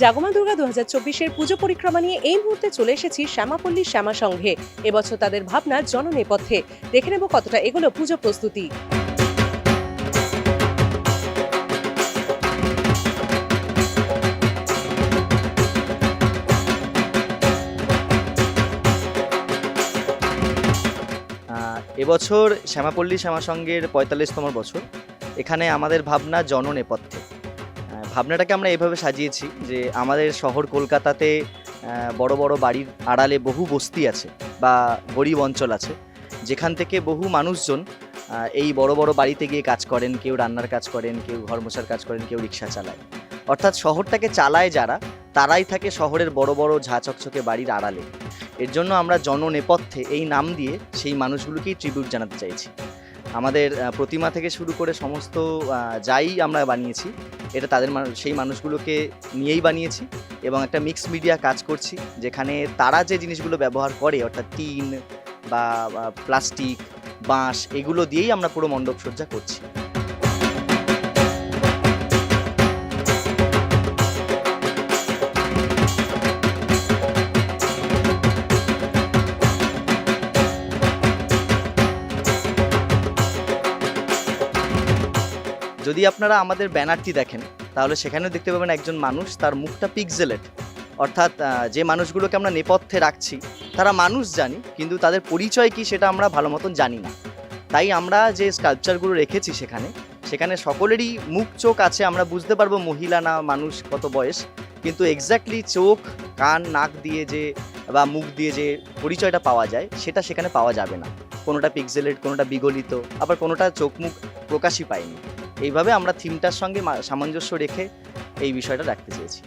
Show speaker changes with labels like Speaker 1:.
Speaker 1: জাগমা দুর্গা দু হাজার চব্বিশের পুজো পরিক্রমা নিয়ে এই মুহূর্তে চলে এসেছি শ্যামাপল্লী শ্যামা সংঘে। এবছর তাদের ভাবনা জননেপথ্যে দেখে নেব কতটা এগুলো পুজো প্রস্তুতি।
Speaker 2: এবছর শ্যামাপল্লী শ্যামাসংঘের পঁয়তাল্লিশতম বছর। এখানে আমাদের ভাবনা জননেপথ্যে ভাবনাটাকে আমরা এভাবে সাজিয়েছি যে আমাদের শহর কলকাতাতে বড় বড় বাড়ির আড়ালে বহু বস্তি আছে বা গরিব অঞ্চল আছে, যেখান থেকে বহু মানুষজন এই বড় বড় বাড়িতে গিয়ে কাজ করেন, কেউ রান্নার কাজ করেন, কেউ ঘর মোছার কাজ করেন, কেউ রিক্সা চালায়। অর্থাৎ শহরটাকে চালায় যারা, তারাই থাকে শহরের বড় বড় ঝা চকচকে বাড়ির আড়ালে। এর জন্য আমরা জননেপথ্যে এই নাম দিয়ে সেই মানুষগুলোকেই ট্রিবিউট জানাতে চাইছি। আমাদের প্রতিমা থেকে শুরু করে সমস্ত যাই আমরা বানিয়েছি, এটা তাদের সেই মানুষগুলোকে নিয়েই বানিয়েছি এবং একটা মিক্স মিডিয়া কাজ করছি, যেখানে তারা যে জিনিসগুলো ব্যবহার করে, অর্থাৎ টিন বা, প্লাস্টিক, বাঁশ, এগুলো দিয়েই আমরা পুরো মণ্ডপ সজ্জা করছি। যদি আপনারা আমাদের ব্যানারটি দেখেন, তাহলে সেখানেও দেখতে পাবেন একজন মানুষ, তার মুখটা পিক্সেলেট অর্থাৎ যে মানুষগুলোকে আমরা নেপথ্যে রাখছি, তারা মানুষ জানি, কিন্তু তাদের পরিচয় কি সেটা আমরা ভালো মতন জানি না। তাই আমরা যে স্কাল্পচারগুলো রেখেছি সেখানে সেখানে সকলেরই মুখ, চোখ আছে, আমরা বুঝতে পারব মহিলা না মানুষ কত বয়স, কিন্তু এক্স্যাক্টলি চোখ, কান, নাক দিয়ে যে, বা মুখ দিয়ে যে পরিচয়টা পাওয়া যায়, সেটা সেখানে পাওয়া যাবে না। কোনোটা পিক্সেলেট কোনোটা বিগলিত, আবার কোনোটা চোখ মুখ প্রকাশই পায়নি। এইভাবে আমরা থিমটার সঙ্গে সামঞ্জস্য রেখে এই বিষয়টা রাখতে চেয়েছি।